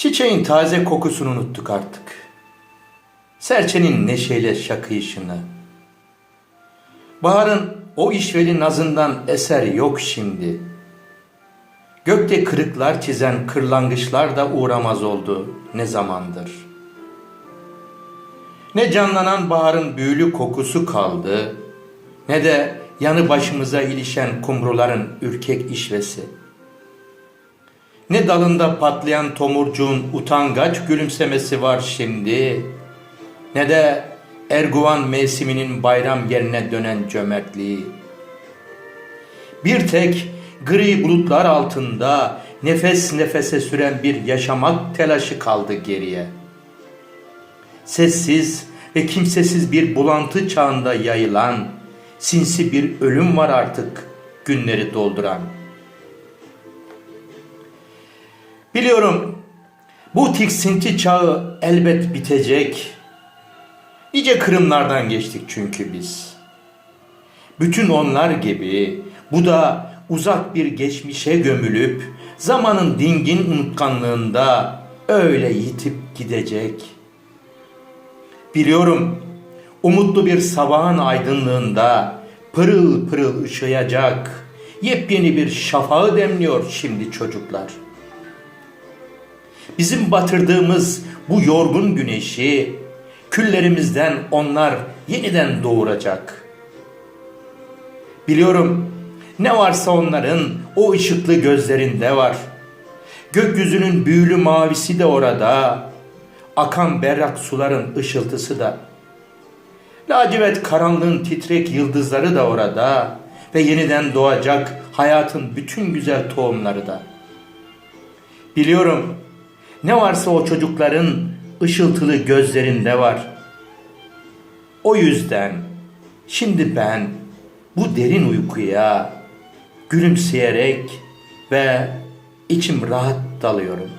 Çiçeğin taze kokusunu unuttuk artık. Serçenin neşeyle şakıyışını. Baharın o işveli nazından eser yok şimdi. Gökte kırıklar çizen kırlangıçlar da uğramaz oldu ne zamandır. Ne canlanan baharın büyülü kokusu kaldı, ne de yanı başımıza ilişen kumruların ürkek işvesi. Ne dalında patlayan tomurcuğun utangaç gülümsemesi var şimdi, ne de Erguvan mevsiminin bayram yerine dönen cömertliği. Bir tek gri bulutlar altında nefes nefese süren bir yaşamak telaşı kaldı geriye. Sessiz ve kimsesiz bir bulantı çağında yayılan sinsi bir ölüm var artık günleri dolduran. Biliyorum bu tiksinti çağı elbet bitecek. Nice kırımlardan geçtik çünkü biz. Bütün onlar gibi bu da uzak bir geçmişe gömülüp zamanın dingin unutkanlığında öyle yitip gidecek. Biliyorum umutlu bir sabahın aydınlığında pırıl pırıl ışıyacak yepyeni bir şafağı demliyor şimdi çocuklar. Bizim batırdığımız bu yorgun güneşi küllerimizden onlar yeniden doğuracak. Biliyorum ne varsa onların o ışıklı gözlerinde var. Gökyüzünün büyülü mavisi de orada. Akan berrak suların ışıltısı da. Lacivert karanlığın titrek yıldızları da orada ve yeniden doğacak hayatın bütün güzel tohumları da. Biliyorum ne varsa o çocukların ışıltılı gözlerinde var. O yüzden şimdi ben bu derin uykuya gülümseyerek ve içim rahat dalıyorum.